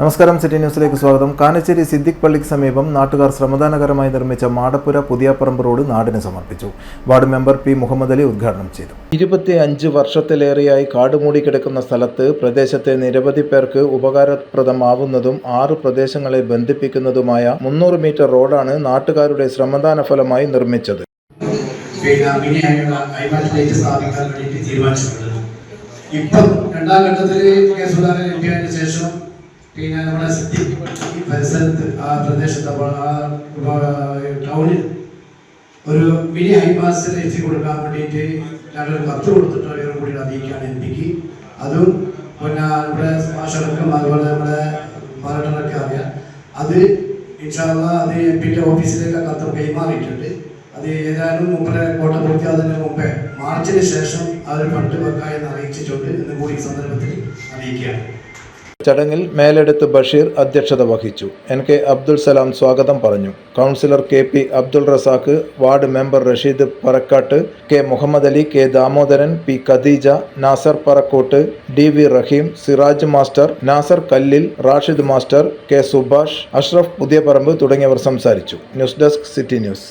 നമസ്കാരം സിറ്റി ന്യൂസിലേക്ക് സ്വാഗതം. കാനശ്ശേരി സിദ്ദിഖ് പള്ളിക്ക് സമീപം നാട്ടുകാർ ശ്രമദാനകരമായി നിർമ്മിച്ച മാടപ്പുര പുതിയാപ്പറമ്പ് റോഡ് നാടിന് സമർപ്പിച്ചു. Ward member P Muhammad Ali ഉദ്ഘാടനം ചെയ്തു. ഇരുപത്തി അഞ്ച് വർഷത്തിലേറെയായി കാടുമൂടി കിടക്കുന്ന സ്ഥലത്ത് പ്രദേശത്തെ നിരവധി പേർക്ക് ഉപകാരപ്രദമാവുന്നതും ആറ് പ്രദേശങ്ങളെ ബന്ധിപ്പിക്കുന്നതുമായ മുന്നൂറ് മീറ്റർ റോഡാണ് നാട്ടുകാരുടെ ശ്രമദാന ഫലമായി നിർമ്മിച്ചത്. ഇപ്പം രണ്ടാം ഘട്ടത്തിൽ കെ സുധാകരൻ എം പി ആയതിനു ശേഷം പിന്നെ നമ്മുടെ സിറ്റി പരിസരത്ത് ആ പ്രദേശത്ത് ആ ടൗണിൽ ഒരു മിനി ഹൈപാസ് എത്തി കൊടുക്കാൻ വേണ്ടിയിട്ട് ഞങ്ങളൊരു കത്ത് കൊടുത്തിട്ട് അവരും കൂടി അറിയിക്കുകയാണ് എം പിക്ക് അതും പിന്നെ നമ്മുടെ ഭാഷകൾക്കും അതുപോലെ നമ്മുടെ പാലട്ടനൊക്കെ അറിയാം. അത് ഇൻഷാല്ല അത് എം പിന്റെ ഓഫീസിലേക്ക് കത്ത് കൈമാറിയിട്ടുണ്ട്. അത് ഏതായാലും മുമ്പേ കോട്ട പൂർത്തിയാകുന്നതിന് മുമ്പേ മാർച്ചിന് ശേഷം അവർ ഫണ്ട് വെക്കായെന്ന് അറിയിച്ചിട്ടുണ്ട് എന്ന് കൂടി സന്ദർഭത്തിൽ അറിയിക്കുകയാണ്. ചടങ്ങിൽ മേലെടുത്ത് ബഷീർ അധ്യക്ഷത വഹിച്ചു. എൻ കെ അബ്ദുൽ സലാം സ്വാഗതം പറഞ്ഞു. Councillor K P Abdul Razak ward member Rasheed Parakkat K Muhammad Ali K Damodaran P Khadeeja Nasar Parakkot D V Raheem Siraj master Nasar Kallil Rashid master K Subhash Ashraf Puthiyaparamba തുടങ്ങിയവർ സംസാരിച്ചു. News desk city news.